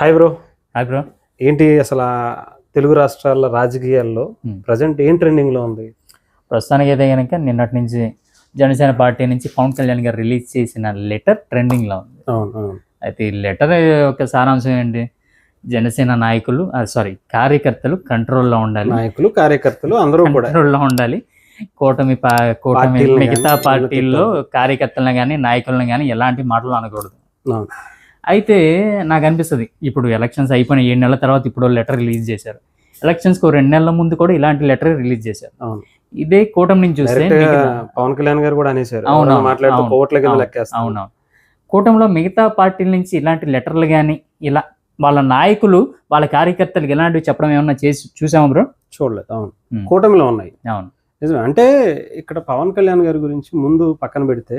Hi bro hi bro ఏంటి అసలు తెలుగు రాష్ట్రాల రాజకీయాల్లో Hmm. ప్రజెంట్ ఏం ట్రెండింగ్లో ఉంది? ప్రస్తుతానికి అయితే కనుక నిన్నటి నుంచి జనసేన పార్టీ నుంచి పవన్ కళ్యాణ్ గారు రిలీజ్ చేసిన లెటర్ ట్రెండింగ్లో ఉంది. అయితే ఈ లెటర్ యొక్క సారాంశం ఏంటి? జనసేన నాయకులు సారీ కార్యకర్తలు కంట్రోల్లో ఉండాలి. నాయకులు కార్యకర్తలు అందరూ కంట్రోల్లో ఉండాలి. కూటమి కూటమి మిగతా పార్టీల్లో కార్యకర్తలను కానీ నాయకులను కానీ ఎలాంటి మాటలు అనకూడదు. అయితే నాకు అనిపిస్తుంది ఇప్పుడు ఎలక్షన్స్ అయిపోయిన ఏడు నెలల తర్వాత ఇప్పుడు లెటర్ రిలీజ్ చేశారు. ఎలక్షన్స్కు రెండు నెలల ముందు కూడా ఇలాంటి లెటర్ రిలీజ్ చేశారు. ఇదే కూటమి నుంచి చూస్తే పవన్ కళ్యాణ్ గారు కూడా అనేసారు అవునవును కూటమిలో మిగతా పార్టీల నుంచి ఇలాంటి లెటర్లు కానీ ఇలా వాళ్ళ నాయకులు వాళ్ళ కార్యకర్తలకు ఇలాంటివి చెప్పడం ఏమన్నా చేసి చూసామా బ్రో? చూడలేదు అవును. కూటమిలో ఉన్నాయి. అవును. నిజమే. అంటే ఇక్కడ పవన్ కళ్యాణ్ గారి గురించి ముందు పక్కన పెడితే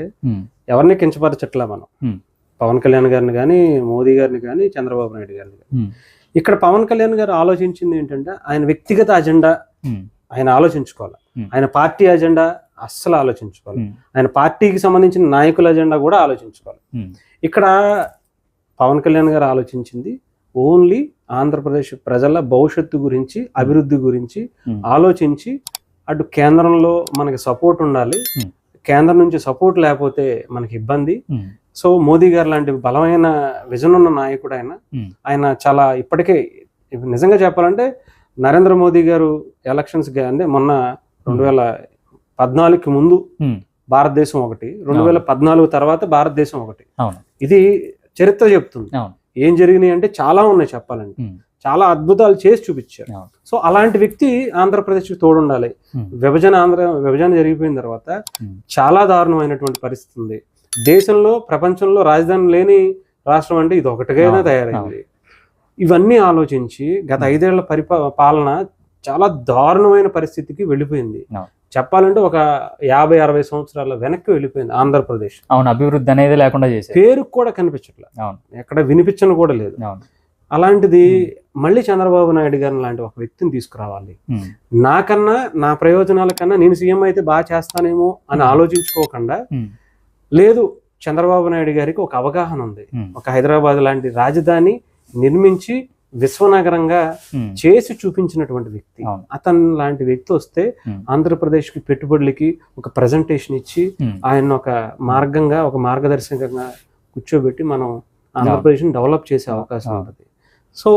ఎవరిని కించపరచట్లా మనం. పవన్ కళ్యాణ్ గారిని కానీ మోదీ గారిని కానీ చంద్రబాబు నాయుడు గారిని కానీ ఇక్కడ పవన్ కళ్యాణ్ గారు ఆలోచించింది ఏంటంటే ఆయన వ్యక్తిగత అజెండా ఆయన ఆలోచించుకోవాలి. ఆయన పార్టీ అజెండా అస్సలు ఆలోచించుకోవాలి. ఆయన పార్టీకి సంబంధించిన నాయకుల అజెండా కూడా ఆలోచించుకోవాలి. ఇక్కడ పవన్ కళ్యాణ్ గారు ఆలోచించింది ఓన్లీ ఆంధ్రప్రదేశ్ ప్రజల భవిష్యత్తు గురించి అభివృద్ధి గురించి ఆలోచించి అటు కేంద్రంలో మనకి సపోర్ట్ ఉండాలి. కేంద్రం నుంచి సపోర్ట్ లేకపోతే మనకి ఇబ్బంది. సో మోదీ గారు లాంటి బలమైన విజన్ ఉన్న నాయకుడు ఆయన Hmm. ఆయన చాలా ఇప్పటికే నిజంగా చెప్పాలంటే నరేంద్ర మోదీ గారు ఎలక్షన్స్ అంటే మొన్న రెండు వేల పద్నాలుగుకి ముందు ఉమ్, భారతదేశం ఒకటి రెండు వేల పద్నాలుగు తర్వాత భారతదేశం ఒకటి. ఇది చరిత్ర చెప్తుంది. ఏం జరిగినాయి అంటే చాలా ఉన్నాయి చెప్పాలంటే. చాలా అద్భుతాలు చేసి చూపించారు. సో అలాంటి వ్యక్తి ఆంధ్రప్రదేశ్కి తోడుండాలి. విభజన ఆంధ్ర విభజన జరిగిపోయిన తర్వాత చాలా దారుణమైనటువంటి పరిస్థితి ఉంది. దేశంలో ప్రపంచంలో రాజధాని లేని రాష్ట్రం అంటే ఇది ఒకటిగానే తయారైంది. ఇవన్నీ ఆలోచించి గత ఐదేళ్ళ పరిపా పాలన చాలా దారుణమైన పరిస్థితికి వెళ్ళిపోయింది. చెప్పాలంటే ఒక యాభై అరవై సంవత్సరాల వెనక్కి వెళ్ళిపోయింది ఆంధ్రప్రదేశ్. అవును అభివృద్ధి అనేది లేకుండా చేశారు. పేరుకు కూడా కనిపించట్లేదు అవును. ఎక్కడ వినిపించను కూడా లేదు. అలాంటిది మళ్ళీ చంద్రబాబు నాయుడు గారిని లాంటి ఒక వ్యక్తిని తీసుకురావాలి. నాకన్నా నా ప్రయోజనాల కన్నా నేను సీఎం అయితే బాగా చేస్తానేమో అని ఆలోచించుకోకుండా లేదు చంద్రబాబు నాయుడు గారికి ఒక అవగాహన ఉంది. ఒక హైదరాబాద్ లాంటి రాజధాని నిర్మించి విశ్వనగరంగా చేసి చూపించినటువంటి వ్యక్తి. అతను లాంటి వ్యక్తి వస్తే ఉమ్, ఆంధ్రప్రదేశ్కి పెట్టుబడులకి ఒక ప్రజెంటేషన్ ఇచ్చి ఆయన ఒక మార్గంగా ఒక మార్గదర్శకంగా కూర్చోబెట్టి మనం ఆంధ్రప్రదేశ్ని డెవలప్ చేసే అవకాశం. ఉంటుంది. సో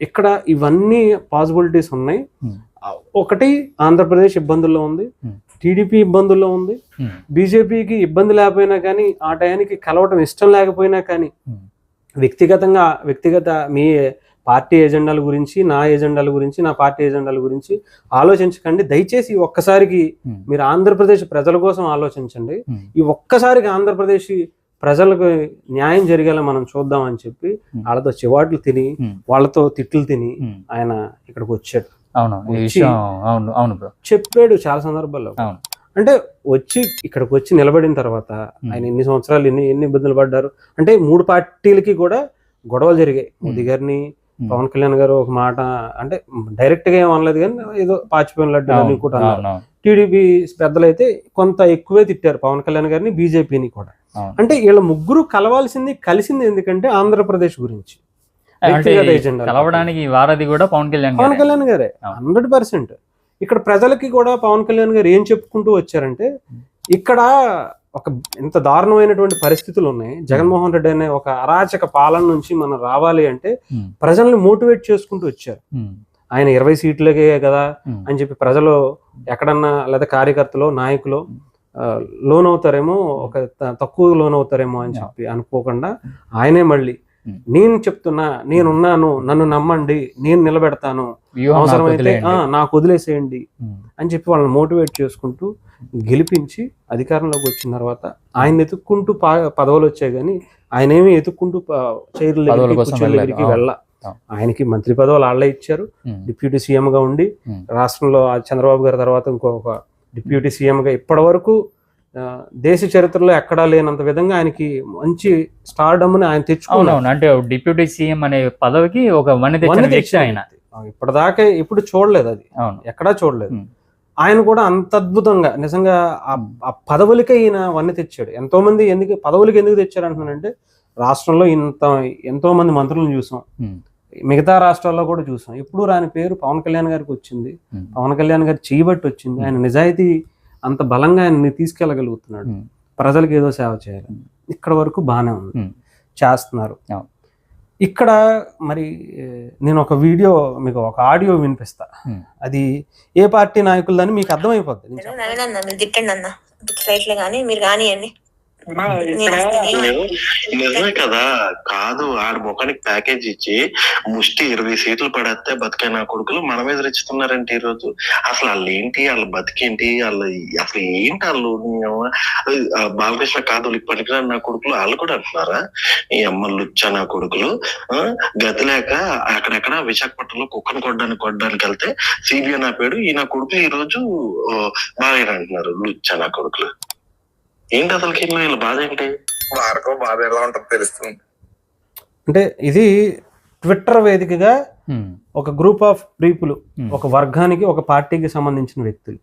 ఇక్కడ ఇవన్నీ పాసిబిలిటీస్ ఉన్నాయి. ఒకటి ఆంధ్రప్రదేశ్ ఇబ్బందుల్లో ఉంది ఉమ్, టీడీపీ ఇబ్బందుల్లో ఉంది ఉమ్, బీజేపీకి ఇబ్బంది లేకపోయినా కానీ ఆ టయానికి కలవటం ఇష్టం లేకపోయినా కానీ ఉమ్, వ్యక్తిగతంగా వ్యక్తిగత మీ పార్టీ ఎజెండాల గురించి నా ఎజెండాల గురించి నా పార్టీ ఎజెండాల గురించి ఆలోచించకండి. దయచేసి ఒక్కసారికి మీరు ఆంధ్రప్రదేశ్ ప్రజల కోసం ఆలోచించండి. ఈ ఒక్కసారికి ఆంధ్రప్రదేశ్ ప్రజలకు న్యాయం జరిగేలా మనం చూద్దాం అని చెప్పి Hmm. వాళ్ళతో చివాట్లు తిని వాళ్ళతో తిట్లు తిని. ఆయన ఇక్కడికి వచ్చాడు. అవును ఈ వచ్చి- విషయం అవును అవును బ్రో చెప్పాడు చాలా సందర్భాల్లో. అవును. అంటే వచ్చి ఇక్కడికి వచ్చి నిలబడిన తర్వాత. ఆయన ఎన్ని సంవత్సరాలు ఎన్ని ఎన్ని ఇబ్బందులు పడ్డారు? అంటే మూడు పార్టీలకి కూడా గొడవలు జరిగాయి. మోదీ గారిని పవన్ కళ్యాణ్ గారు ఒక మాట అంటే డైరెక్ట్గా ఏం అనలేదు కానీ ఏదో పాచిపోయిన లడ్డు అని అవును, కూడా అన్నారు అవును, అవును, టీడీపీ పెద్దలైతే కొంత ఎక్కువే తిట్టారు పవన్ కళ్యాణ్ గారిని బీజేపీని కూడా. అంటే వీళ్ళ ముగ్గురు కలవాల్సింది కలిసింది ఎందుకంటే ఆంధ్రప్రదేశ్ గురించి. కలవడానికి వారధి కూడా పవన్ కళ్యాణ్ పవన్ గారే. కళ్యాణ్ గారే. Hundred percent. ఇక్కడ ప్రజలకి కూడా పవన్ కళ్యాణ్ గారు ఏం చెప్పుకుంటూ వచ్చారంటే ఇక్కడ ఒక ఇంత దారుణమైనటువంటి పరిస్థితులు ఉన్నాయి. జగన్మోహన్ రెడ్డి అనే ఒక అరాచక పాలన నుంచి మనం రావాలి అంటే ప్రజల్ని మోటివేట్ చేసుకుంటూ వచ్చారు. ఆయన ఇరవై సీట్లకే కదా అని చెప్పి ప్రజలు ఎక్కడన్నా లేదా కార్యకర్తలు నాయకులు లోన్ అవుతారేమో ఒక తక్కువ లోన్ అవుతారేమో అని చెప్పి అనుకోకుండా ఆయనే మళ్ళీ. నేను చెప్తున్నా నేనున్నాను నన్ను నమ్మండి నేను నిలబెడతాను. అవసరమైతే నాకు వదిలేసేయండి అని చెప్పి వాళ్ళని మోటివేట్ చేసుకుంటూ గెలిపించి అధికారంలోకి వచ్చిన తర్వాత ఆయన ఎత్తుక్కుంటూ పా- పదవులు వచ్చాయి కానీ ఆయన ఏమి ఎత్తుక్కుంటూ ప- చైర్ల పదవుల దగ్గరికి, కోసం కుర్చీల వెళ్ళలేదు. దగ్గరికి అవును. వెళ్ళ. ఆయనకి మంత్రి పదవులు వాళ్ళే ఇచ్చారు. డిప్యూటీ సీఎం గా ఉండి రాష్ట్రంలో చంద్రబాబు గారి తర్వాత ఇంకొక డిప్యూటీ సీఎం గా ఇప్పటి వరకు దేశ చరిత్రలో ఎక్కడా లేనంత విధంగా ఆయనకి మంచి స్టార్డమ్ని ఆయన తెచ్చుకున్నారు. అవునవును అంటే డిప్యూటీ సీఎం అనే పదవికి ఒక ఆయన. ఇప్పటిదాకా ఎప్పుడు చూడలేదు అది. అవును. ఎక్కడా చూడలేదు. ఆయన కూడా అంత అద్భుతంగా నిజంగా ఆ- పదవులకే ఈయన వన్నె తెచ్చాడు. ఎంతో మంది ఎందుకు పదవులకి ఎందుకు తెచ్చారు అంటున్నానంటే రాష్ట్రంలో ఇంత ఎంతో మంది మంత్రులను చూసాం. మిగతా రాష్ట్రాల్లో కూడా చూసాం. ఎప్పుడు రాని పేరు పవన్ కళ్యాణ్ గారికి వచ్చింది. పవన్ కళ్యాణ్ గారు చేయబట్టి వచ్చింది. ఆయన నిజాయితీ అంత బలంగా ఆయన్ని తీసుకెళ్ళగలుగుతున్నాడు. ప్రజలకు ఏదో సేవ చేయాలి. ఇక్కడ వరకు బాగానే ఉంది. చేస్తున్నారు. ఇక్కడ మరి నేను ఒక వీడియో మీకు ఒక ఆడియో వినిపిస్తా. అది ఏ పార్టీ నాయకులదని మీకు అర్థమైపోద్ది. తిట్టండి అన్న. కానీ మీరు కానివ్వండి నిజమే కదా. కాదు ఆడ ముఖానికి ప్యాకేజ్ ఇచ్చి ముష్టి ఇరవై సీట్లు పడేస్తే బతికే నా కొడుకులు? మన మీద రెచ్చుతున్నారంటే ఈ రోజు అసలు వాళ్ళు ఏంటి వాళ్ళ బతికేంటి? వాళ్ళ అసలు ఏంటి వాళ్ళు? ఆ బాలకృష్ణ కాదు పనికిరాని నా కొడుకులు వాళ్ళు కూడా అంటున్నారా? ఈ అమ్మ లుచ్చ నా కొడుకులు ఆ, గతి లేక అక్కడెక్కడ విశాఖపట్నంలో కుక్కను కొట్టడానికి కొట్టడానికి వెళ్తే సిబిఐ నా పేరు ఈ నా కొడుకులు ఈ రోజు బాగా అంటున్నారు. లుచ్చ నా కొడుకులు. ఏంటి అసలు వీళ్ళ బాధ ఏంటి? వారికో బాధ ఎలా ఉంటుందో తెలుస్తుంది. అంటే ఇది ట్విట్టర్ వేదికగా ఒక గ్రూప్ ఆఫ్ పీపుల్. ఒక వర్గానికి ఒక పార్టీకి సంబంధించిన వ్యక్తులు.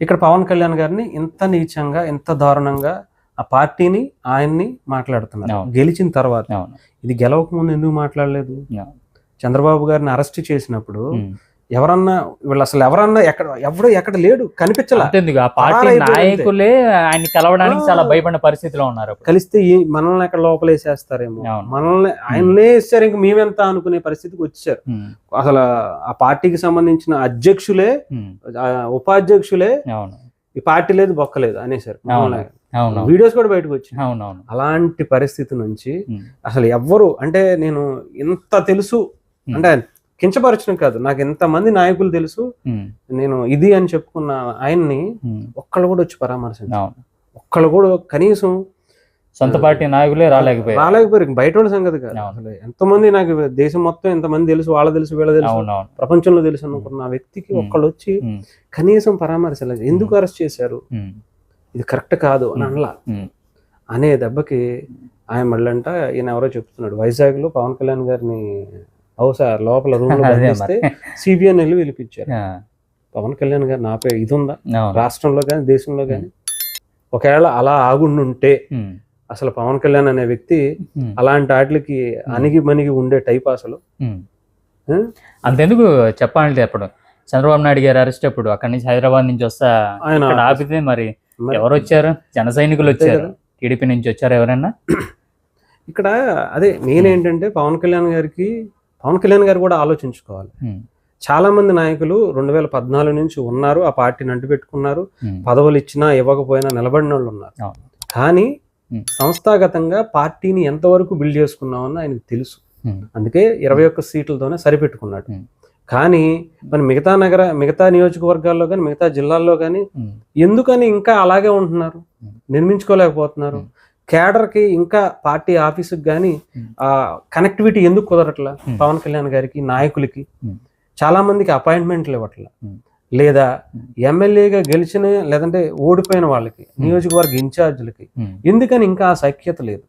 ఇక్కడ పవన్ కళ్యాణ్ గారిని ఇంత నీచంగా ఇంత దారుణంగా ఆ పార్టీని ఆయన్ని మాట్లాడుతున్నారు. గెలిచిన తర్వాత. ఇది గెలవక ముందు ఎందుకు మాట్లాడలేదు. చంద్రబాబు గారిని అరెస్ట్ చేసినప్పుడు. ఎవరన్నా వీళ్ళు అసలు ఎవరన్నా ఎక్కడ ఎవడు ఎక్కడ లేడు కనిపించలా. అంతేందుకు ఆ పార్టీ. నాయకులే ఆయన కలవడానికి. చాలా భయపడిన పరిస్థితిలో ఉన్నారు. కలిస్తే మనల్ని ఎక్కడ లోపలేసేస్తారేమో. మనల్ని ఆయన్నే వేసారు ఇంక మేమెంత అనుకునే పరిస్థితికి వచ్చారు. అసలు ఆ పార్టీకి సంబంధించిన అధ్యక్షులే ఉపాధ్యక్షులే అవును. ఈ పార్టీ లేదు బొక్క లేదు అనేసారు అవును. అవును. వీడియోస్ కూడా బయటకు వచ్చాయి అలాంటి పరిస్థితి నుంచి అసలు ఎవ్వరు అంటే నేను ఇంత తెలుసు అంటే కించపరచడం కాదు. నాకు ఇంతమంది నాయకులు తెలుసు నేను ఇది అని చెప్పుకున్న ఆయన్ని ఒక్కళ్ళు కూడా వచ్చి పరామర్శించారు. ఒక్కళ్ళు కూడా కనీసం సొంత పార్టీ నాయకులే రాలేకపోయారు. రాలేకపోయారు. బయట వాళ్ళ సంగతి కాదు. అసలు ఎంతమంది నాకు దేశం మొత్తం ఎంతమంది తెలుసు వాళ్ళ తెలుసు వీళ్ళ తెలుసు ప్రపంచంలో తెలుసు అనుకున్న వ్యక్తికి. ఒక్కళ్ళు వచ్చి కనీసం పరామర్శలేదు ఎందుకు అరెస్ట్ చేశారు? ఇది కరెక్ట్ కాదు అని. అనలా. అనే దెబ్బకి ఆయన మళ్ళంట ఈయన ఎవరో చెప్తున్నాడు. వైజాగ్లో పవన్ కళ్యాణ్ గారిని బహుశా లోపల రూమ్లో బంధిస్తే. సిబిఐ వెళ్ళి పిలిపించారు. పవన్ కళ్యాణ్ గారు నాపై ఇది ఉందా రాష్ట్రంలో కానీ దేశంలో కానీ ఒకవేళ అలా ఆగుండుంటే అసలు పవన్ కళ్యాణ్ అనే వ్యక్తి అలాంటి వాటికి అణిగి మణిగి ఉండే టైప్ అసలు? అంతెందుకు చెప్పాలంటే అప్పుడు? చంద్రబాబు నాయుడు గారు అరెస్ట్ అప్పుడు అక్కడి నుంచి హైదరాబాద్ నుంచి వస్తా ఆయన ఆపితే మరి ఎవరు వచ్చారు? జన సైనికులు వచ్చారు. టీడీపీ నుంచి వచ్చారు ఎవరైనా ఇక్కడ అదే నేనేంటంటే పవన్ కళ్యాణ్ గారికి పవన్ కళ్యాణ్ గారు కూడా ఆలోచించుకోవాలి చాలా మంది నాయకులు రెండు వేల పద్నాలుగు నుంచి ఉన్నారు ఆ పార్టీని అంటిపెట్టుకున్నారు పదవులు ఇచ్చినా ఇవ్వకపోయినా నిలబడిన వాళ్ళు ఉన్నారు. కానీ. సంస్థాగతంగా పార్టీని ఎంతవరకు బిల్డ్ చేసుకున్నామని ఆయనకు తెలుసు అందుకే ఇరవై ఒక్క సీట్లతోనే సరిపెట్టుకున్నాడు. కానీ మరి మిగతా నగర మిగతా నియోజకవర్గాల్లో కానీ మిగతా జిల్లాల్లో కానీ ఎందుకని ఇంకా అలాగే ఉంటున్నారు. నిర్మించుకోలేకపోతున్నారు. కేడర్కి ఇంకా పార్టీ ఆఫీసుకి కానీ. ఆ కనెక్టివిటీ ఎందుకు కుదరట్లా. పవన్ కళ్యాణ్ గారికి నాయకులకి. చాలా మందికి అపాయింట్మెంట్లు ఇవ్వట్లా. లేదా. ఎమ్మెల్యేగా గెలిచిన లేదంటే ఓడిపోయిన వాళ్ళకి నియోజకవర్గ ఇన్ఛార్జీలకి ఎందుకని ఇంకా ఆ సఖ్యత లేదు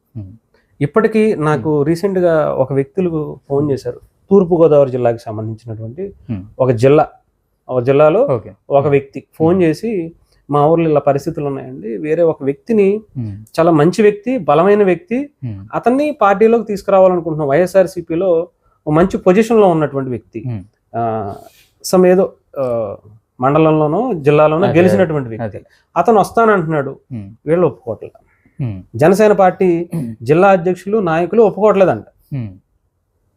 ఇప్పటికీ నాకు రీసెంట్గా ఒక వ్యక్తులు ఫోన్ చేశారు తూర్పు గోదావరి జిల్లాకి సంబంధించినటువంటి. ఒక జిల్లా ఒక జిల్లాలో ఒక వ్యక్తి ఫోన్ చేసి మా ఊర్లో ఇలా పరిస్థితులు ఉన్నాయండి. వేరే ఒక వ్యక్తిని ఉమ్, చాలా మంచి వ్యక్తి బలమైన వ్యక్తి ఉమ్, అతన్ని పార్టీలోకి తీసుకురావాలనుకుంటున్నాం వైఎస్ఆర్సీపీలో ఒక మంచి పొజిషన్లో ఉన్నటువంటి వ్యక్తి. సమ్ ఏదో ఆ, మండలంలోనో జిల్లాలోనో గెలిచినటువంటి వ్యక్తి. అతను వస్తానంటున్నాడు. వీళ్ళు ఒప్పుకోవట్లేదు జనసేన పార్టీ జిల్లా అధ్యక్షులు నాయకులు ఒప్పుకోవట్లేదంట.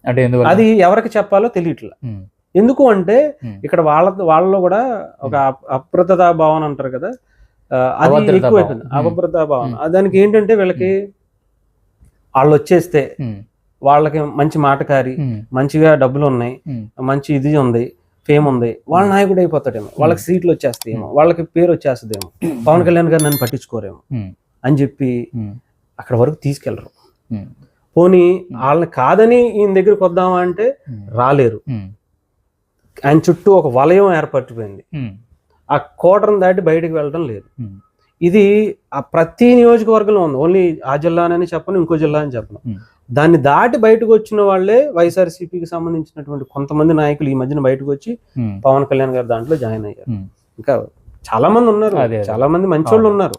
అంటే అది ఎవరికి చెప్పాలో తెలియట్లే. ఉమ్, ఎందుకు అంటే ఇక్కడ వాళ్ళ వాళ్ళలో కూడా ఒక అప్- అప్రతతా భావన అంటారు కదా. అది ఎక్కువైపోయింది. అభద్రతా భావన. దానికి ఏంటంటే వీళ్ళకి వాళ్ళు వచ్చేస్తే వాళ్ళకి మంచి మాటకారి మంచిగా డబ్బులు ఉన్నాయి మంచి ఇది ఉంది ఫేమ్ ఉంది. వాళ్ళ నాయకుడు అయిపోతాడేమో. వాళ్ళకి సీట్లు వచ్చేస్తాయేమో. వాళ్ళకి పేరు వచ్చేస్తుందేమో. పవన్ కళ్యాణ్ గారు నన్ను పట్టించుకోరేమో అని చెప్పి అక్కడ వరకు తీసుకెళ్ళరు పోనీ వాళ్ళని కాదని ఈయన దగ్గరికి వద్దామా అంటే రాలేరు. ఆయన చుట్టూ ఒక వలయం ఏర్పడిపోయింది. ఆ కోటను దాటి బయటకు వెళ్ళడం లేదు. ఇది ఆ ప్రతి నియోజకవర్గంలో ఉంది. ఓన్లీ ఆ జిల్లానని చెప్పను ఇంకో జిల్లా అని చెప్పను. దాన్ని దాటి బయటకు వచ్చిన వాళ్ళే వైఎస్ఆర్సీపీకి సంబంధించినటువంటి కొంతమంది నాయకులు ఈ మధ్యన బయటకు వచ్చి పవన్ కళ్యాణ్ గారు దాంట్లో జాయిన్ అయ్యారు. ఇంకా చాలా మంది ఉన్నారు. చాలా మంది మంచోళ్ళు అవును. ఉన్నారు.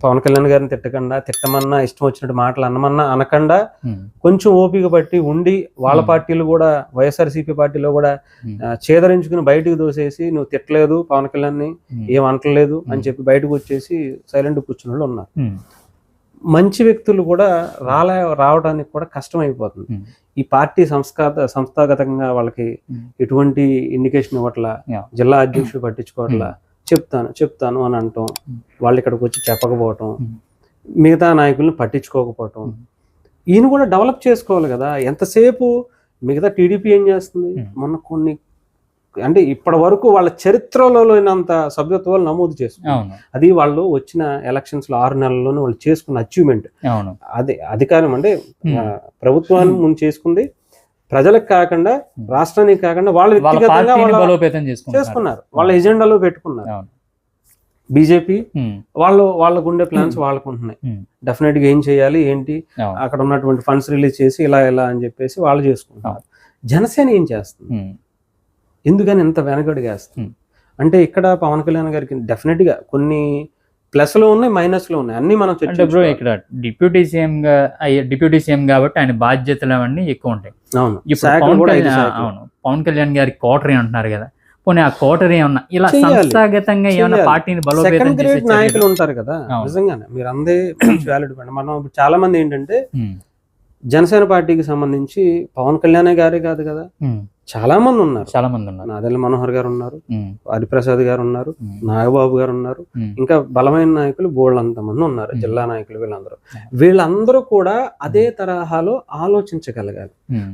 పవన్ కళ్యాణ్ గారిని తిట్టకుండా తిట్టమన్నా ఇష్టం వచ్చినట్టు మాటలు అనమన్నా అనకుండా ఉమ్, కొంచెం ఓపిక పట్టి ఉండి వాళ్ళ Hmm. పార్టీలు కూడా వైఎస్ఆర్సీపీ పార్టీలో కూడా ఆ, చేదరించుకుని బయటకు దోసేసి నువ్వు తిట్టలేదు పవన్ కళ్యాణ్ని ఏం అనట్లేదు అని Hmm. చెప్పి బయటకు వచ్చేసి సైలెంట్ కూర్చున్న వాళ్ళు ఉన్నారు. మంచి వ్యక్తులు కూడా రాలే రావడానికి కూడా కష్టం అయిపోతుంది ఈ పార్టీ సంస్కాత సంస్థాగతంగా వాళ్ళకి Hmm. ఎటువంటి ఇండికేషన్ ఇవ్వట్లా. జిల్లా అధ్యక్షుడు పట్టించుకోవట్లా? చెప్తాను చెప్తాను అని అంటాం. వాళ్ళు ఇక్కడికి వచ్చి చెప్పకపోవటం. మిగతా నాయకులను పట్టించుకోకపోవటం. ఈయన కూడా డెవలప్ చేసుకోవాలి కదా. ఎంతసేపు మిగతా టీడీపీ ఏం చేస్తుంది. మొన్న కొన్ని అంటే ఇప్పటి వరకు వాళ్ళ చరిత్రలో లేనంత సభ్యత్వాలు నమోదు అవును. అది వాళ్ళు వచ్చిన ఎలక్షన్స్లో ఆరు నెలల్లోనే వాళ్ళు చేసుకున్న అచీవ్మెంట్. అది అధికారం అంటే ప్రభుత్వాన్ని ముందు చేసుకుంది. ప్రజలకు కాకుండా. రాష్ట్రానికి కాకుండా వాళ్ళ వ్యక్తిగతంగా బలోపేతం చేసుకున్నారు. వాళ్ళ ఎజెండాలో పెట్టుకున్నారు. బీజేపీ వాళ్ళు వాళ్ళకు ఉండే ప్లాన్స్ వాళ్ళకు ఉంటున్నాయి. డెఫినెట్గా ఏం చేయాలి ఏంటి అక్కడ ఉన్నటువంటి ఫండ్స్ రిలీజ్ చేసి ఇలా ఇలా అని చెప్పేసి వాళ్ళు చేసుకుంటున్నారు. జనసేన ఏం చేస్తుంది? ఎందుకని ఇంత వెనకడుగేస్తుంది. అంటే ఇక్కడ పవన్ కళ్యాణ్ గారికి డెఫినెట్గా కొన్ని ప్లస్లో ఉన్నాయి మైనస్లో ఉన్నాయి. అన్ని మనం అంటే బ్రో. ఇక్కడ డిప్యూటీ సీఎం గా డిప్యూటీ సీఎం కాబట్టి ఆయన బాధ్యతలు అవన్నీ ఎక్కువ ఉంటాయి. అవును. అవును. పవన్ కళ్యాణ్ గారి కోటరీ అంటున్నారు కదా. పోనీ ఆ కోటరీ ఏమన్నా ఇలా. సంస్థాగతంగా ఏమైనా చెయ్యాలి. పార్టీని బలోపేతం చేసే నాయకులు ఉంటారు కదా. నిజంగానే. మీరు అందే వ్యాలిడ్ మనం చాలా మంది ఏంటంటే జనసేన పార్టీకి సంబంధించి పవన్ కళ్యాణ్ గారే కాదు కదా. చాలా మంది ఉన్నారు చాలా మంది ఉన్నారు నాదెల్ల మనోహర్ గారు ఉన్నారు హరిప్రసాద్ గారు ఉన్నారు నాగబాబు గారు ఉన్నారు ఇంకా బలమైన నాయకులు బోళ్ళంత మంది ఉన్నారు. జిల్లా నాయకులు వీళ్ళందరూ. వీళ్ళందరూ కూడా అదే తరహాలో ఆలోచించగలగాలి.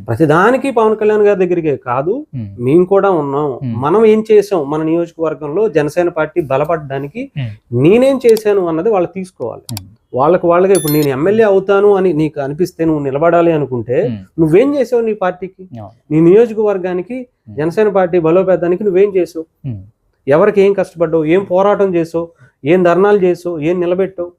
ప్రతిదానికి పవన్ కళ్యాణ్ గారి దగ్గరికే కాదు మేము కూడా ఉన్నాం. మనం ఏం చేసాం? మన నియోజకవర్గంలో జనసేన పార్టీ బలపడడానికి. నేనేం చేశాను అన్నది వాళ్ళు తీసుకోవాలి. వాళ్ళకి వాళ్ళగా ఇప్పుడు నేను ఎమ్మెల్యే అవుతాను అని నీకు అనిపిస్తే నువ్వు నిలబడాలి అనుకుంటే నువ్వేం చేసావు నీ పార్టీకి. నీ నియోజకవర్గానికి జనసేన పార్టీ బలోపేతానికి నువ్వేం చేసావు? ఎవరికి ఏం కష్టపడ్డావు? ఏం పోరాటం చేసావు? ఏం ధర్నాలు చేసావు? ఏం నిలబెట్టావు?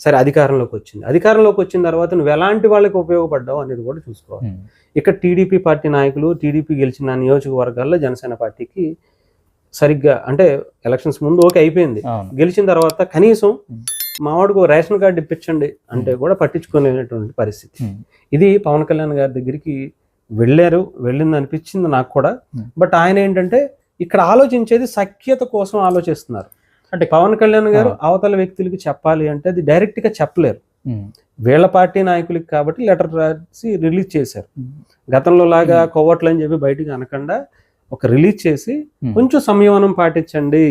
సరే అధికారంలోకి వచ్చింది. అధికారంలోకి వచ్చిన తర్వాత నువ్వు ఎలాంటి వాళ్ళకి ఉపయోగపడ్డావు అనేది కూడా చూసుకోవాలి. ఇక్కడ టీడీపీ పార్టీ నాయకులు టీడీపీ గెలిచిన నియోజకవర్గాల్లో జనసేన పార్టీకి సరిగ్గా అంటే ఎలక్షన్స్ ముందు ఓకే అయిపోయింది. గెలిచిన తర్వాత కనీసం. మావాడికి రేషన్ కార్డు ఇప్పించండి అంటే కూడా పట్టించుకోలేనటువంటి పరిస్థితి. ఇది పవన్ కళ్యాణ్ గారి దగ్గరికి వెళ్ళారు వెళ్ళింది అనిపించింది నాకు కూడా. బట్ ఆయన ఏంటంటే ఇక్కడ ఆలోచించేది సఖ్యత కోసం ఆలోచిస్తున్నారు. అంటే పవన్ కళ్యాణ్ గారు. అవతల వ్యక్తులకి చెప్పాలి అంటే అది డైరెక్ట్గా చెప్పలేరు. వీళ్ళ పార్టీ నాయకులకి కాబట్టి లెటర్ రాసి రిలీజ్ చేశారు. గతంలో లాగా. కొవ్వట్లు అని చెప్పి బయటికి అనకుండా ఒక రిలీజ్ చేసి కొంచెం సంయమనం పాటించండి.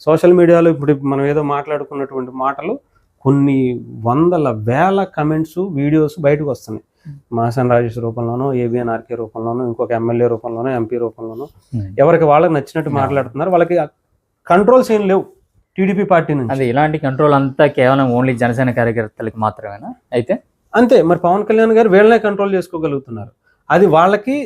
సోషల్ మీడియాలో ఇప్పుడు మనం ఏదో మాట్లాడుకున్నటువంటి మాటలు కొన్ని వందల వేల కమెంట్స్ వీడియోస్ బయటకు వస్తున్నాయి. మాసన్ రాజేష్ రూపంలోనో ఏబిఎన్ ఆర్కే రూపంలోనో ఇంకొక ఎమ్మెల్యే రూపంలోనో ఎంపీ రూపంలోనో ఉమ్. ఎవరికి వాళ్ళకి నచ్చినట్టు మాట్లాడుతున్నారు. వాళ్ళకి కంట్రోల్స్ ఏం లేవు. టీడీపీ పార్టీ నుంచి. అది ఇలాంటి కంట్రోల్ అంతా కేవలం ఓన్లీ జనసేన కార్యకర్తలకి మాత్రమేనా? అయితే? అంతే. మరి పవన్ కళ్యాణ్ గారు వీళ్ళనే కంట్రోల్ చేసుకోగలుగుతున్నారు. అది వాళ్ళకి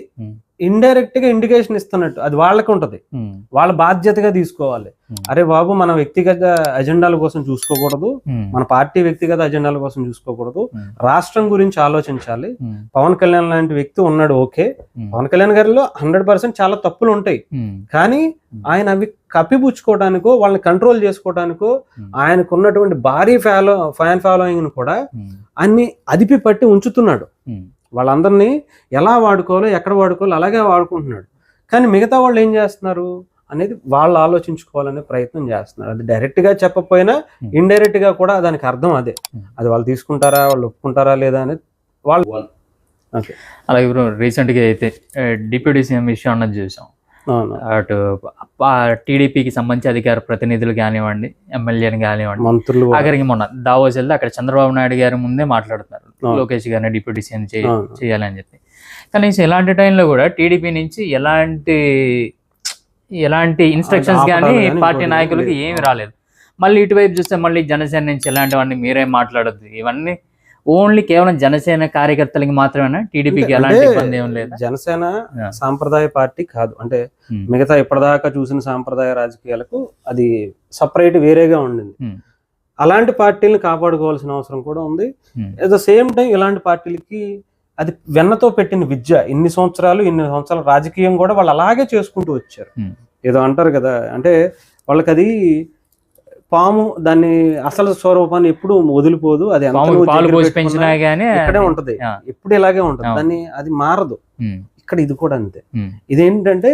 ఇండైరెక్ట్గా ఇండికేషన్ ఇస్తున్నట్టు. అది వాళ్ళకి ఉంటది. ఉమ్, వాళ్ళ బాధ్యతగా తీసుకోవాలి. ఉమ్, అరే బాబు మన వ్యక్తిగత అజెండాల కోసం చూసుకోకూడదు. ఉమ్, మన పార్టీ వ్యక్తిగత అజెండాల కోసం చూసుకోకూడదు. రాష్ట్రం గురించి ఆలోచించాలి. పవన్ కళ్యాణ్ లాంటి వ్యక్తి ఉన్నాడు ఓకే. పవన్ కళ్యాణ్ గారిలో హండ్రెడ్ పర్సెంట్ చాలా తప్పులు ఉంటాయి. కానీ ఆయన అవి కప్పిపుచ్చుకోవడానికో వాళ్ళని కంట్రోల్ చేసుకోవడానికో ఉమ్, ఆయనకు ఉన్నటువంటి భారీ ఫాలో ఫ్యాన్ ఫాలోయింగ్ కూడా అన్ని అదిపి పట్టి ఉంచుతున్నాడు వాళ్ళందరినీ ఎలా వాడుకోవాలో ఎక్కడ వాడుకోవాలో అలాగే వాడుకుంటున్నాడు. కానీ మిగతా వాళ్ళు ఏం చేస్తున్నారు అనేది వాళ్ళు ఆలోచించుకోవాలనే ప్రయత్నం చేస్తున్నారు. అది డైరెక్ట్గా చెప్పకపోయినా Hmm. ఇండైరెక్ట్గా కూడా దానికి అర్థం అదే. అది వాళ్ళు తీసుకుంటారా వాళ్ళు ఒప్పుకుంటారా లేదా అనేది వాళ్ళు ఓకే. అలాగే ఇప్పుడు రీసెంట్గా అయితే డిప్యూటీ సీఎం విషయం అన్నది చూసాం. అటు టీడీపీకి సంబంధించి అధికార ప్రతినిధులు కానివ్వండి ఎమ్మెల్యేని కానివ్వండి మంత్రులు కూడా. ఆఖరికి మొన్న దావోస్ వెళ్తే అక్కడ చంద్రబాబు నాయుడు గారి ముందే మాట్లాడుతున్నారు. లోకేష్ గారిని డిప్యూటీ సీఎం. చేయాలని చెప్పి కనీసం ఇలాంటి టైంలో కూడా టీడీపీ నుంచి ఎలాంటి ఎలాంటి ఇన్స్ట్రక్షన్స్ కానీ పార్టీ నాయకులకి. ఏమి రాలేదు మళ్ళీ ఇటువైపు చూస్తే మళ్ళీ జనసేన నుంచి ఎలాంటివన్నీ మీరేం మాట్లాడద్దు ఇవన్నీ ఓన్లీ కేవలం జనసేన కార్యకర్తలకి మాత్రమేనా టీడీపీకి ఎలాంటి ఇబ్బంది ఏం లేదు జనసేన. సాంప్రదాయ పార్టీ కాదు అంటే మిగతా ఇప్పటిదాకా చూసిన సాంప్రదాయ రాజకీయాలకు అది సపరేట్ వేరేగా ఉండింది. అలాంటి పార్టీలను కాపాడుకోవాల్సిన అవసరం కూడా ఉంది. అట్ ద సేమ్ టైం ఇలాంటి పార్టీలకి అది వెన్నతో పెట్టిన విద్య ఇన్ని సంవత్సరాలు ఇన్ని సంవత్సరాల రాజకీయం కూడా వాళ్ళు అలాగే చేసుకుంటూ వచ్చారు. ఏదో అంటారు కదా అంటే వాళ్ళకి అది పాము దాన్ని అసలు స్వరూపాన్ని ఎప్పుడు వదిలిపోదు. అది పాలు పోసి పెంచినా గానీ ఇక్కడే ఉంటది. ఎప్పుడు ఇలాగే ఉంటది. దాన్ని అది మారదు. ఇక్కడ ఇది కూడా అంతే. ఇదేంటంటే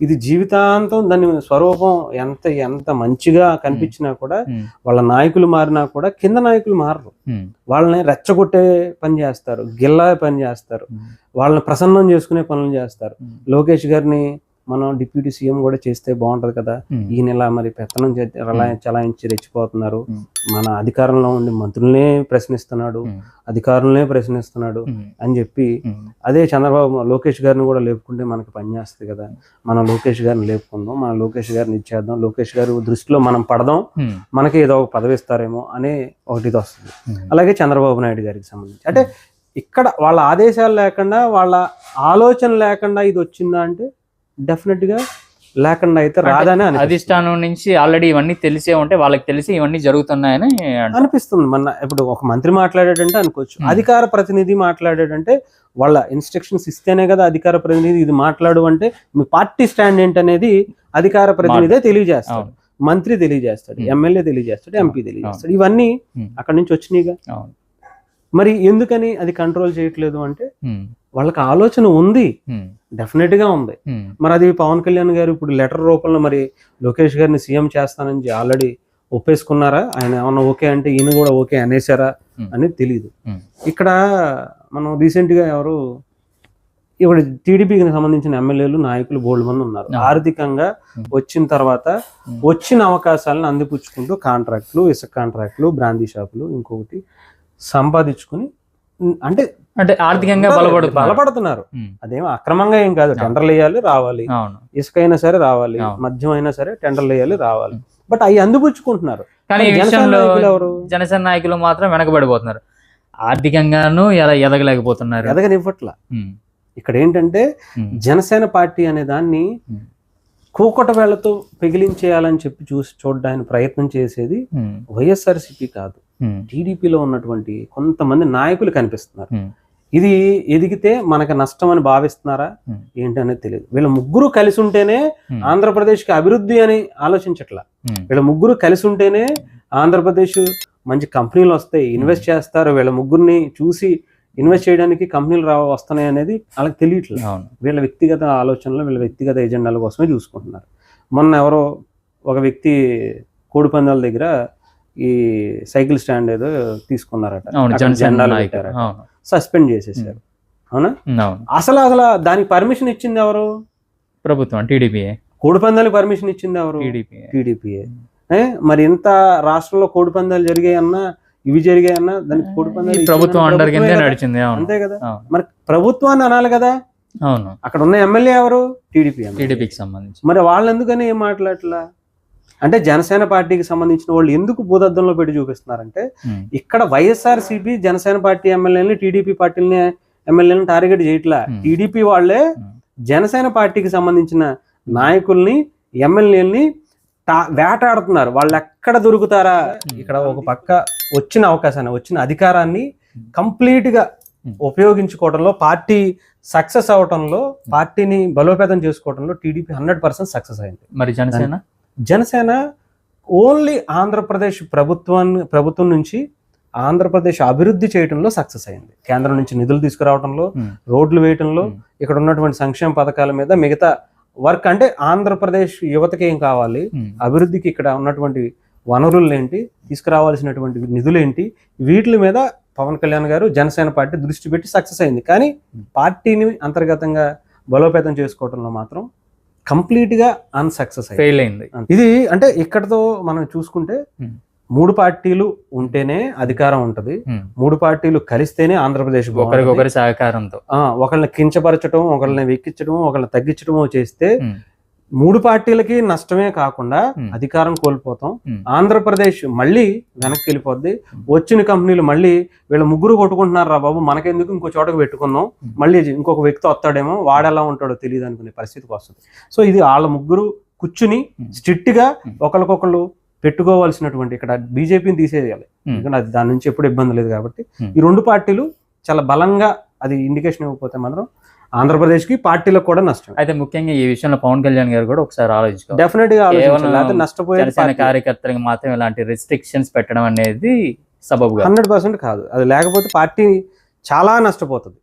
ఇది జీవితాంతం దాని స్వరూపం ఎంత ఎంత మంచిగా కనిపించినా కూడా వాళ్ళ నాయకులు మారినా కూడా కింద నాయకులు మారరు. వాళ్ళని రెచ్చగొట్టే పని చేస్తారు గిల్లా పని చేస్తారు. వాళ్ళని ప్రసన్నం చేసుకునే పనులు చేస్తారు. లోకేష్ గారిని మనం డిప్యూటీ సీఎం కూడా చేస్తే బాగుంటది కదా. ఈయన ఇలా మరి పెత్తనం చలాయించి రెచ్చిపోతున్నారు. మన అధికారంలో ఉండి మంత్రులనే ప్రశ్నిస్తున్నాడు. అధికారులనే ప్రశ్నిస్తున్నాడు అని చెప్పి అదే చంద్రబాబు లోకేష్ గారిని కూడా లేపుకుంటే మనకి పని చేస్తుంది కదా. మనం లోకేష్ గారిని లేపుకుందాం మన లోకేష్ గారిని ఇచ్చేద్దాం లోకేష్ గారి దృష్టిలో మనం పడదాం మనకి ఏదో ఒక పదవి ఇస్తారేమో అనే ఒకటి వస్తుంది. అలాగే చంద్రబాబు నాయుడు గారికి సంబంధించి. అంటే ఇక్కడ వాళ్ళ ఆదేశాలు లేకుండా వాళ్ళ ఆలోచన లేకుండా ఇది వచ్చిందా అంటే డెఫినెట్గా లేకుండా అయితే రాదని. అధిష్టానం నుంచి ఆల్రెడీ ఇవన్నీ తెలిసే ఉంటే వాళ్ళకి తెలిసి ఇవన్నీ జరుగుతున్నాయని. అనిపిస్తుంది మన ఇప్పుడు ఒక మంత్రి మాట్లాడాడంటే అనుకోవచ్చు Hmm. అధికార ప్రతినిధి మాట్లాడాడంటే వాళ్ళ ఇన్స్ట్రక్షన్స్ ఇస్తేనే కదా అధికార ప్రతినిధి ఇది మాట్లాడు అంటే మీ పార్టీ స్టాండ్ ఏంటనేది అధికార ప్రతినిధే తెలియజేస్తాడు మంత్రి తెలియజేస్తాడు Hmm. ఎమ్మెల్యే తెలియజేస్తాడు ఎంపీ తెలియజేస్తాడు ఇవన్నీ Hmm. అక్కడి నుంచి వచ్చినాయిగా మరి ఎందుకని అది కంట్రోల్ చేయట్లేదు అంటే వాళ్ళకి ఆలోచన ఉంది డెఫినెట్గా ఉంది మరి అది పవన్ కళ్యాణ్ గారు ఇప్పుడు లెటర్ రూపంలో మరి లోకేష్ గారిని సీఎం చేస్తానని ఆల్రెడీ ఒప్పేసుకున్నారా ఆయన ఏమన్నా ఓకే అంటే ఈయన కూడా ఓకే అనేసారా. అనేది తెలియదు. ఇక్కడ మనం recent గా ఎవరు ఇప్పుడు టీడీపీకి సంబంధించిన ఎమ్మెల్యేలు నాయకులు బోల్డ్ మంది ఉన్నారు. ఆర్థికంగా. వచ్చిన తర్వాత. వచ్చిన అవకాశాలను అందిపుచ్చుకుంటూ కాంట్రాక్టులు ఇసుక కాంట్రాక్టులు బ్రాందీ షాపులు ఇంకొకటి సంపాదించుకుని అంటే అంటే ఆర్థికంగా బలపడుతున్నారు. బలపడుతున్నారు. ఉమ్, అదేం అక్రమంగా ఏం కాదు. టెండర్లు వేయాలి రావాలి. ఇసుక అయినా సరే రావాలి. మద్యం అయినా సరే టెండర్లు వేయాలి రావాలి. బట్ అవి అందిపుచ్చుకుంటున్నారు. కానీ జనసేన నాయకులు మాత్రం వెనకబడిపోతున్నారు. ఆర్థికంగాను ఎలా ఎదగలేకపోతున్నారు. ఎదగనివ్వట్ల. ఇక్కడ ఏంటంటే జనసేన పార్టీ అనే దాన్ని కూకట వేళ్ళతో పెగిలించేయాలని చెప్పి చూసి చూడడానికి ప్రయత్నం చేసేది వైఎస్ఆర్సీపీ కాదు. టీడీపీలో ఉన్నటువంటి కొంతమంది నాయకులు కనిపిస్తున్నారు. ఇది ఎదిగితే మనకు నష్టం అని భావిస్తున్నారా. ఏంటి అనేది తెలియదు. వీళ్ళ ముగ్గురు కలిసి ఉంటేనే ఆంధ్రప్రదేశ్కి అభివృద్ధి అని ఆలోచించట్లా. వీళ్ళ ముగ్గురు కలిసి ఉంటేనే ఆంధ్రప్రదేశ్ మంచి కంపెనీలు వస్తాయి ఇన్వెస్ట్ చేస్తారు. వీళ్ళ ముగ్గురిని చూసి ఇన్వెస్ట్ చేయడానికి కంపెనీలు రా వస్తున్నాయి అనేది వాళ్ళకి తెలియట్లేదు. వీళ్ళ వ్యక్తిగత ఆలోచనలు వీళ్ళ వ్యక్తిగత ఎజెండాల కోసమే చూసుకుంటున్నారు. మొన్న ఎవరో ఒక వ్యక్తి కోడిపందాల దగ్గర ఈ సైకిల్ స్టాండ్ ఏదో తీసుకున్నారట. జెండాలు సస్పెండ్ చేసేసారు. అవునా? అసలు అసలు దానికి పర్మిషన్ ఇచ్చింది ఎవరు? ప్రభుత్వం టీడీపీ కోడిపందాలకు పర్మిషన్ ఇచ్చింది ఎవరు? టీడీపీ టీడీపీఏ మరి ఇంత రాష్ట్రంలో కోడిపందాలు జరిగాయన్నా ఇవి జరిగాయన్నా దానికి ప్రభుత్వం అండర్ కిందే. నడిచింది అంతే కదా. మరి ప్రభుత్వాన్ని అనాలి కదా. అవును. అక్కడ ఉన్న ఎమ్మెల్యే ఎవరు? టీడీపీ. టీడీపీకి సంబంధించి. మరి వాళ్ళు ఎందుకని ఏం మాట్లాడట్లా? అంటే జనసేన పార్టీకి సంబంధించిన వాళ్ళు ఎందుకు భూదద్దంలో పెట్టి చూపిస్తున్నారంటే ఇక్కడ వైఎస్ఆర్ సిపి జనసేన పార్టీ ఎమ్మెల్యేని టీడీపీ పార్టీని ఎమ్మెల్యేని టార్గెట్ చేయట్లా. టీడీపీ వాళ్ళే ఉమ్, జనసేన పార్టీకి సంబంధించిన నాయకుల్ని ఎమ్మెల్యేలని టా- వేటాడుతున్నారు. వాళ్ళు ఎక్కడ దొరుకుతారా? ఇక్కడ ఒక పక్క వచ్చిన అవకాశాన్ని వచ్చిన అధికారాన్ని కంప్లీట్గా Hmm. ఉపయోగించుకోవడంలో పార్టీ సక్సెస్ అవటంలో పార్టీని బలోపేతం చేసుకోవడంలో టీడీపీ హండ్రెడ్ పర్సెంట్ సక్సెస్ అయింది. మరి జనసేన? జనసేన ఓన్లీ ఆంధ్రప్రదేశ్ ప్రభుత్వాన్ని ప్రభుత్వం నుంచి ఆంధ్రప్రదేశ్ అభివృద్ధి చేయడంలో సక్సెస్ అయింది. కేంద్రం నుంచి నిధులు తీసుకురావడంలో రోడ్లు వేయటంలో ఉమ్, ఇక్కడ ఉన్నటువంటి సంక్షేమ పథకాల మీద మిగతా వర్క్ అంటే ఆంధ్రప్రదేశ్ యువతకి ఏం కావాలి? అభివృద్ధికి ఇక్కడ ఉన్నటువంటి వనరులు ఏంటి తీసుకురావాల్సినటువంటి నిధులు ఏంటి వీటి మీద పవన్ కళ్యాణ్ గారు జనసేన పార్టీ దృష్టి పెట్టి సక్సెస్ అయింది. కానీ పార్టీని అంతర్గతంగా బలోపేతం చేసుకోవడంలో మాత్రం కంప్లీట్గా అన్సక్సెస్ ఫెయిల్ అయింది. ఇది అంటే ఇక్కడతో మనం చూసుకుంటే. మూడు పార్టీలు ఉంటేనే అధికారం ఉంటది. మూడు పార్టీలు కలిస్తేనే ఆంధ్రప్రదేశ్. ఒకరికొకరి సహకారంతో. ఆ, ఒకళ్ళని కించపరచడం ఒకళ్ళని వెక్కించడం ఒకళ్ళని తగ్గించడమో చేస్తే మూడు పార్టీలకి నష్టమే కాకుండా. అధికారం కోల్పోతాం ఆంధ్రప్రదేశ్ మళ్ళీ వెనక్కి వెళ్ళిపోద్ది వచ్చిన కంపెనీలు మళ్ళీ వీళ్ళ ముగ్గురు కొట్టుకుంటున్నారు రా బాబు మనకెందుకు ఇంకో చోటకు పెట్టుకుందాం. మళ్ళీ ఇంకొక వ్యక్తి వస్తాడేమో వాడెలా ఉంటాడో తెలియదు అనుకునే పరిస్థితికి వస్తుంది సో ఇది వాళ్ళ ముగ్గురు కూర్చుని. స్ట్రిక్ట్గా. ఒకరికొకళ్ళు పెట్టుకోవాల్సినటువంటి ఇక్కడ బీజేపీని తీసేయాలి. ఎందుకంటే అది దాని నుంచి ఎప్పుడు ఇబ్బంది లేదు కాబట్టి. ఈ రెండు పార్టీలు చాలా బలంగా అది ఇండికేషన్ ఇవ్వకపోతే మాత్రం ఆంధ్రప్రదేశ్కి పార్టీలకు కూడా నష్టం. అయితే ముఖ్యంగా ఈ విషయంలో పవన్ కళ్యాణ్ గారు కూడా ఒకసారి ఆలోచించుకోవాలి డెఫినెట్గా ఆలోచించాలి. కార్యకర్తలకు మాత్రం ఇలాంటి రెస్ట్రిక్షన్స్ పెట్టడం అనేది సబబుగా. హండ్రెడ్ పర్సెంట్ కాదు. అది లేకపోతే పార్టీ చాలా నష్టపోతుంది.